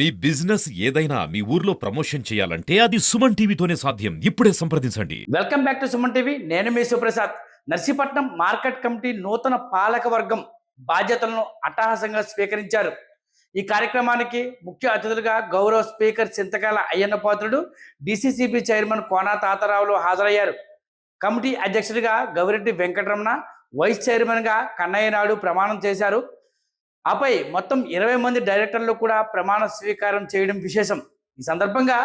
మీ business ఏదైనా మీ ఊర్లో promotion చేయాలంటే అది సుమన్ టీవీతోనే సాధ్యం. ఇప్పుడే సంప్రదించండి. Welcome back to Suman TV. నేను మీ సుప్రసాద్. నర్సీపట్నం మార్కెట్ కమిటీ నూతన పాలక వర్గం బాధ్యతలను అట్టహాసంగా స్వీకరించారు. ఈ కార్యక్రమానికి ముఖ్య అతిథులుగా గౌరవ speaker Chintakala Ayyanna Patrudu DCCB chairman Kona తాతారావులు హాజరయ్యారు. కమిటీ అధ్యక్షుడిగా గౌరెడ్డి వెంకటరమణ వైస్ చైర్మన్గా కన్నయ్య నాయుడు ప్రమాణం చేశారు. ఆపై మొత్తం ఇరవై మంది డైరెక్టర్లు కూడా ప్రమాణ స్వీకారం చేయడం విశేషం. ఈ సందర్భంగా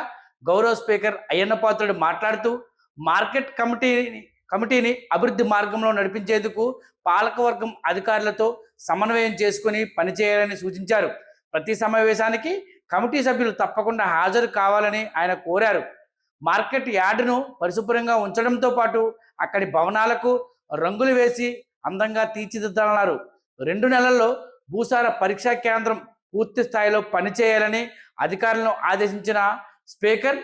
గౌరవ స్పీకర్ అయ్యన్న పాత్రుడు మాట్లాడుతూ మార్కెట్ కమిటీని కమిటీని అభివృద్ధి మార్గంలో నడిపించేందుకు పాలకవర్గం అధికారులతో సమన్వయం చేసుకుని పనిచేయాలని సూచించారు. ప్రతి సమావేశానికి కమిటీ సభ్యులు తప్పకుండా హాజరు కావాలని ఆయన కోరారు. మార్కెట్ యార్డును పరిశుభ్రంగా ఉంచడంతో పాటు అక్కడి భవనాలకు రంగులు వేసి అందంగా తీర్చిదిద్దాలన్నారు. రెండు నెలల్లో భూసార పరీక్షా కేంద్రం పూర్తి స్థాయిలో పనిచేయాలని అధికారులను ఆదేశించిన స్పీకర్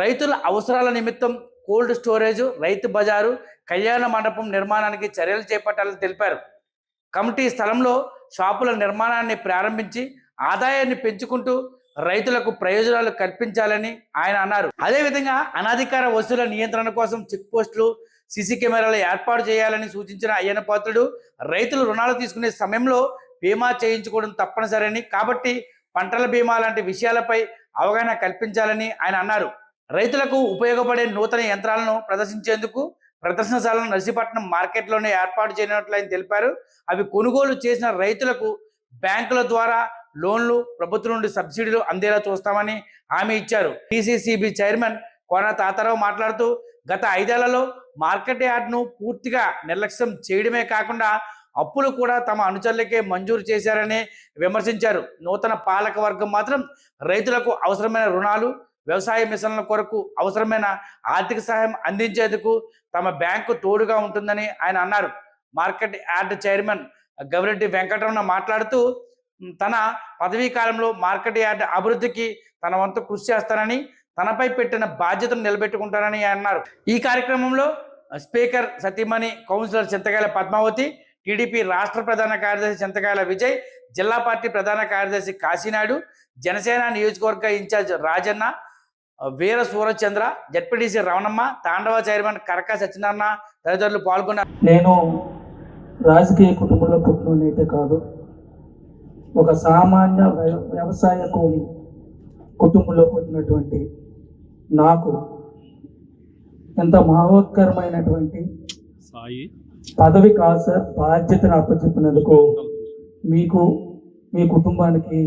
రైతుల అవసరాల నిమిత్తం కోల్డ్ స్టోరేజ్ రైతు బజారు కళ్యాణ మండపం నిర్మాణానికి చర్యలు చేపట్టాలని తెలిపారు. కమిటీ స్థలంలో షాపుల నిర్మాణాన్ని ప్రారంభించి ఆదాయాన్ని పెంచుకుంటూ రైతులకు ప్రయోజనాలు కల్పించాలని ఆయన అన్నారు. అదేవిధంగా అనధికార వసూల నియంత్రణ కోసం చెక్ పోస్టులు సీసీ కెమెరాలు ఏర్పాటు చేయాలని సూచించిన అయ్యన పాత్రుడు రైతులు రుణాలు తీసుకునే సమయంలో బీమా చేయించుకోవడం తప్పనిసరని కాబట్టి పంటల బీమా లాంటి విషయాలపై అవగాహన కల్పించాలని ఆయన అన్నారు. రైతులకు ఉపయోగపడే నూతన యంత్రాలను ప్రదర్శించేందుకు ప్రదర్శనశాలను నర్సీపట్నం మార్కెట్లోనే ఏర్పాటు చేయనట్లు ఆయన తెలిపారు. అవి కొనుగోలు చేసిన రైతులకు బ్యాంకుల ద్వారా లోన్లు ప్రభుత్వం నుండి సబ్సిడీలు అందేలా చూస్తామని హామీ ఇచ్చారు. టీసీసీబీ చైర్మన్ కోన తాతారావు మాట్లాడుతూ గత ఐదేళ్ళలో మార్కెట్ యార్డ్ను పూర్తిగా నిర్లక్ష్యం చేయడమే కాకుండా అప్పులు కూడా తమ అనుచరులకే మంజూరు చేశారని విమర్శించారు. నూతన పాలక వర్గం మాత్రం రైతులకు అవసరమైన రుణాలు వ్యవసాయ మిషన్ల కొరకు అవసరమైన ఆర్థిక సహాయం అందించేందుకు తమ బ్యాంకు తోడుగా ఉంటుందని ఆయన అన్నారు. Market yard chairman Gavireddy Venkataramana మాట్లాడుతూ తన పదవీ కాలంలో మార్కెట్ యార్డ్ అభివృద్ధికి తన వంతు కృషి చేస్తానని తనపై పెట్టిన బాధ్యతను నిలబెట్టుకుంటానని ఆయన అన్నారు. ఈ కార్యక్రమంలో స్పీకర్ సతీమణి కౌన్సిలర్ చింతకాయల పద్మావతి టీడీపీ రాష్ట్ర ప్రధాన కార్యదర్శి చింతకాయల విజయ్ జిల్లా పార్టీ ప్రధాన కార్యదర్శి కాశీనాయుడు జనసేన నియోజకవర్గ incharge Rajanna Veera Surachandra ZPTC Ramanamma Tandava chairman Karaka Satyanarayana తదితరులు పాల్గొన్నారు. నేను రాజకీయ కుటుంబంలో పుట్టినైతే కాదు. ఒక సామాన్య వ్య- వ్యవసాయ కూలి కుటుంబంలో పుట్టినటువంటి నాకు ఎంత మహోత్కరమైనటువంటి సాయి. పదవి కాదు సార్ బాధ్యతను అప్పచెప్పినందుకు మీకు మీ కుటుంబానికి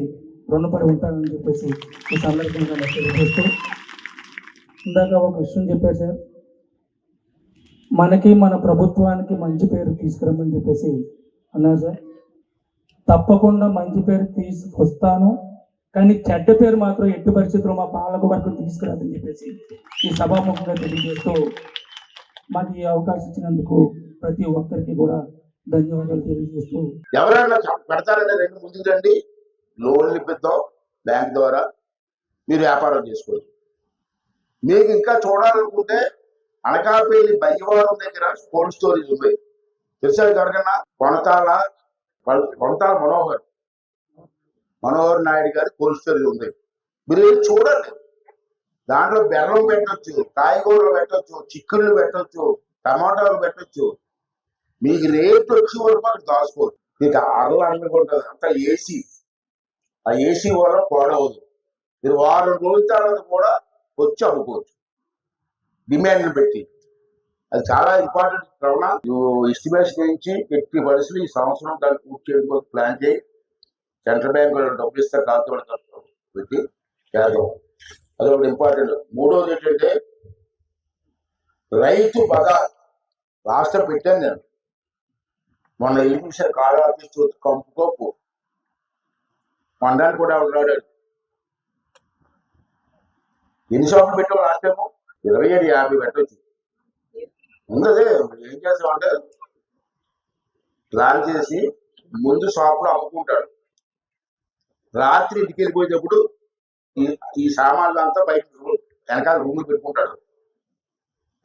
రుణపడి ఉంటానని చెప్పేసి ఈ సందర్భంగా తెలియజేస్తూ ఇందాక ఒక విషయం చెప్పారు సార్. మనకి మన ప్రభుత్వానికి మంచి పేరు తీసుకురమ్మని చెప్పేసి అన్నారు సార్. తప్పకుండా మంచి పేరు తీసుకొస్తాను కానీ చెడ్డ పేరు మాత్రం ఎట్టి పరిస్థితుల్లో మా పాలక వర్గం తీసుకురాదని చెప్పేసి ఈ సభాముఖంగా తెలియజేస్తూ మాకు ఈ అవకాశం ఇచ్చినందుకు ప్రతి ఒక్కరికి కూడా ధన్యవాదాలు తెలియజేస్తూ ఎవరైనా పెడతారంటే రెండు ముందుకు రండి లోన్లు ఇప్పిద్దాం బ్యాంక్ ద్వారా మీరు వ్యాపారం చేసుకోవచ్చు. మీకు ఇంకా చూడాలనుకుంటే అనకాపల్లి బయ్యవారం దగ్గర కోల్డ్ స్టోరేజ్ ఉంది తెలుసా ఎవరికన్నా? కొనతాల కొనతాల మనోహర్. మనోహర్ నాయుడు గారి కోల్డ్ స్టోరేజ్ ఉంది మీరు వెళ్ళి చూడండి. దాంట్లో బెల్లం పెట్టొచ్చు కాయగూరలు పెట్టొచ్చు చిక్కుళ్ళు పెట్టొచ్చు టమాటాలు పెట్టొచ్చు. మీకు రేపు వచ్చే వరకు అక్కడ దాచుకోవచ్చు మీకు అరలు అమ్ముకుంటుంది అంత ఏసీ ఆ ఏసీ వల్ల పాడవదు. మీరు వారం రోజుల తర్వాత కూడా వచ్చి అమ్ముకోవచ్చు. డిమాండ్ పెట్టి. అది చాలా ఇంపార్టెంట్ కావున ఎస్టిమేషన్ నుంచి ఎట్టి పరిస్థితులు ఈ సంవత్సరం దాన్ని పూర్తి చేయడానికి ప్లాన్ చేయి. సెంట్రల్ బ్యాంక్ డబ్బులు ఇస్తే కాదు పెట్టి చేద్దాం. అదొకటి ఇంపార్టెంట్ మూడోది ఏంటంటే రైతు బజార్ రాష్ట్రం పెట్టాను నేను. మొన్న ఎలిమిషన్ కాల్ ఆఫీస్ చూసి కంపుకోపు మండలి కూడా ఉన్నాడు ఎన్ని షాపులు పెట్టావు లాస్ట్ టైము? ఇరవై ఏడు యాభై పెట్టచ్చు. ఉన్నదే ఏం చేస్తామంటే ప్లాన్ చేసి ముందు షాపులో అమ్ముకుంటాడు. రాత్రి ఇంటికి వెళ్ళిపోయేటప్పుడు ఈ ఈ సామాన్లు అంతా బయట వెనకాల రూమ్ పెట్టుకుంటాడు.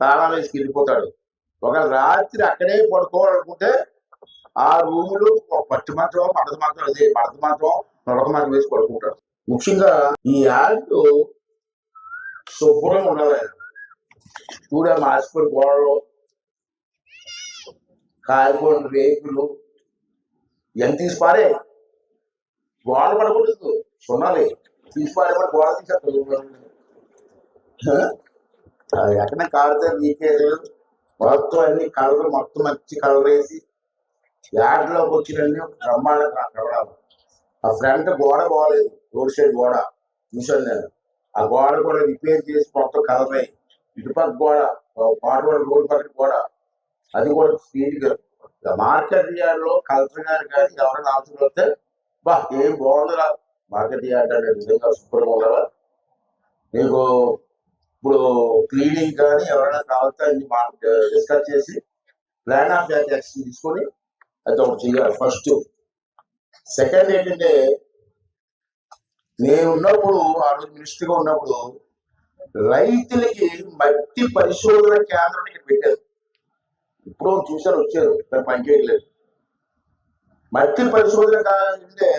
తాళాలు వేసుకు వెళ్ళిపోతాడు ఒక రాత్రి అక్కడే పడుకోవాలనుకుంటే ఆ రూములు ఒక పట్టి మాత్రం మడత మాత్రం అదే మడత మాత్రం నడక మాత్రం వేసి పడుకుంటాడు ముఖ్యంగా ఈ యాడ్ శుభ్రంగా ఉండాలి. చూడ మాసిపోయి గోడలు కాలిపోయిన రేకులు ఎంత తీసి పారే గోడ పడకూడదు. సున్నాలి తీసి పారేమని గోడ తీసేస్తారు. ఎక్కడ కాలితే నీకే మొత్తం అన్ని కలర్ మొత్తం మంచి కలర్ వేసి యాడ్లోకి వచ్చినన్ని బ్రహ్మాండంగా కనబడాలి ఆ ఫ్రంట్ గోడ బాగలేదు రోడ్ సైడ్ గోడ చూశాను నేను ఆ గోడ కూడా రిపేర్ చేసి మొత్తం కలర్ ఇటుపక్క గోడ పాటవాడ రోడ్ పక్కన గోడ అది కూడా స్పీడ్గా. మార్కెట్ యార్డ్లో కలెక్టర్ గారు కానీ ఎవరైనా అవసరం వస్తే బా ఏం బాగుందిరా? మార్కెట్ యార్డ్ అనే విధంగా శుభ్రంగా ఉండాలా మీకు ఇప్పుడు క్లీనింగ్ కానీ ఎవరైనా కావాలంటే అన్ని డిస్కస్ చేసి ప్లాన్ ఆఫ్ యాక్షన్ తీసుకొని అది ఒకటి చేయాలి ఫస్ట్ సెకండ్ ఏంటంటే నేను ఉన్నప్పుడు ఆ రోజు మినిస్టర్గా ఉన్నప్పుడు రైతులకి మట్టి పరిశోధన కేంద్రం ఇక్కడ పెట్టారు. ఇప్పుడు చూసారు వచ్చారు దాన్ని పనిచేయట్లేదు మట్టి పరిశోధన కావాలంటే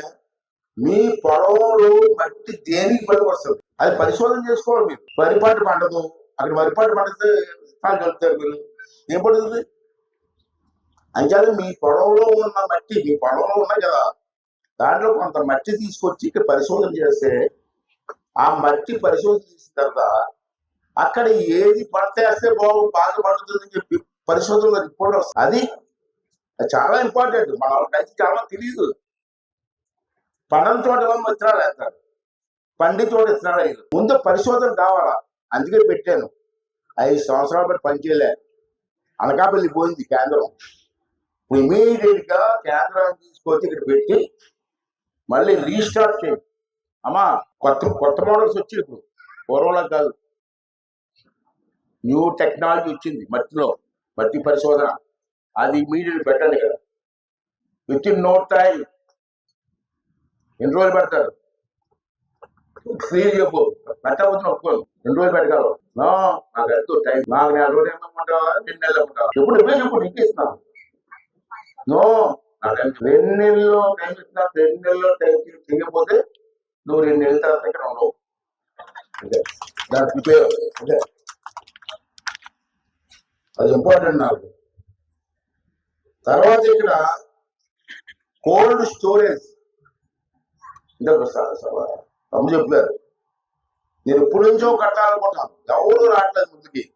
మీ పొలంలో మట్టి దేనికి పనికొస్తుంది అది పరిశోధన చేసుకోవాలి మీరు. వరిపాటు పండదు. అక్కడ వరిపాటు పండితే విత్తనాలు కలుపుతారు మీరు. ఏం పడుతుంది? అంచేది మీ పొలంలో ఉన్న మట్టి మీ పొలంలో ఉన్నాయి కదా దాంట్లో కొంత మట్టి తీసుకొచ్చి ఇక్కడ పరిశోధన చేస్తే ఆ మట్టి పరిశోధన చేసిన తర్వాత అక్కడ ఏది పడితేస్తే బాగు బాగా పడుతుందని చెప్పి పరిశోధనలో రిపోర్ట్ వస్తుంది. అది చాలా ఇంపార్టెంట్. మన వాళ్ళకి చాలా తెలియదు పండని చోట విత్తనాలు వేస్తారు. పండి తోట విత్తనాలు వేయరు ముందు పరిశోధన కావాలా? అందుకే పెట్టాను. ఐదు సంవత్సరాల పాటు పనిచేయలే. అనకాపల్లి పోయింది కేంద్రం. ఇమీడియట్గా కేంద్రాన్ని తీసుకొచ్చి ఇక్కడ పెట్టి మళ్ళీ రీస్టార్ట్ చేయండి అమ్మా కొత్త కొత్త మోడల్స్ వచ్చి ఇప్పుడు. పూర్వంలో కాదు. న్యూ టెక్నాలజీ వచ్చింది మట్టిలో మట్టి పరిశోధన. అది ఇమీడియట్ పెట్టాలి కదా విత్ ఇన్ నో టైం ఎన్ని రోజులు పెడతారు? ఫ్రీ చెప్పు పెట్టబోతున్నా ఒప్పుకోను. ఎన్ని రోజులు పెట్టగలవు? నాకు ఎంతో టైం. నాకు నెల రోజులు ఏమనుకుంటావా? రెండు నెలలు ఉంటావా ఎప్పుడు నువ్వే చెప్పు నో. నాకు ఎంత- రెండు నెలల్లో టైం ఇస్తున్నా రెండు నెలల్లో టైం చేయకపోతే నువ్వు రెండు నెలల తర్వాత ఇక్కడ ఉండవు. ఓకే దానికి ప్రిపేర్ ఓకే అది ఇంపార్టెంట్ నాకు. తర్వాత ఇక్కడ కోల్డ్ స్టోరేజ్. ఇంకొక తమ్ము చెప్పారు. నేను ఎప్పటి నుంచో కట్టాలనుకుంటున్నాను ఎవరు రావట్లేదు ముందుకి.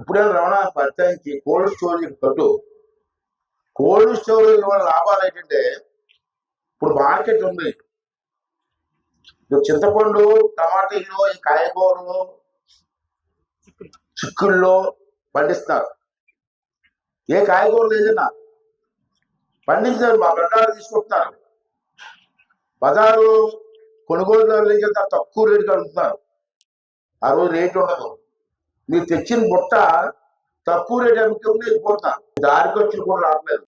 ఇప్పుడే రమణ పరిచయానికి కోల్డ్ స్టోరేజ్ కట్టు. కోల్డ్ స్టోరేజ్ ఇవాళ లాభాలు ఏంటంటే ఇప్పుడు మార్కెట్ ఉంది. ఇప్పుడు చింతపండు టమాటీలు ఈ కాయగూరలు చిక్కుల్లో పండిస్తారు ఏ కాయగూరలు ఏదైనా పండించారు మా బజారు తీసుకొస్తున్నారు. బజారు కొనుగోలుదారులు ఏం తక్కువ రేటుకి అడుగుతున్నారు ఆ రోజు రేటు ఉండదు. మీరు తెచ్చిన బుట్ట తక్కువ రేట్ అమ్ముకుంటే వెళ్ళిపోతున్నారు దారికి వచ్చి కూడా రావట్లేదు.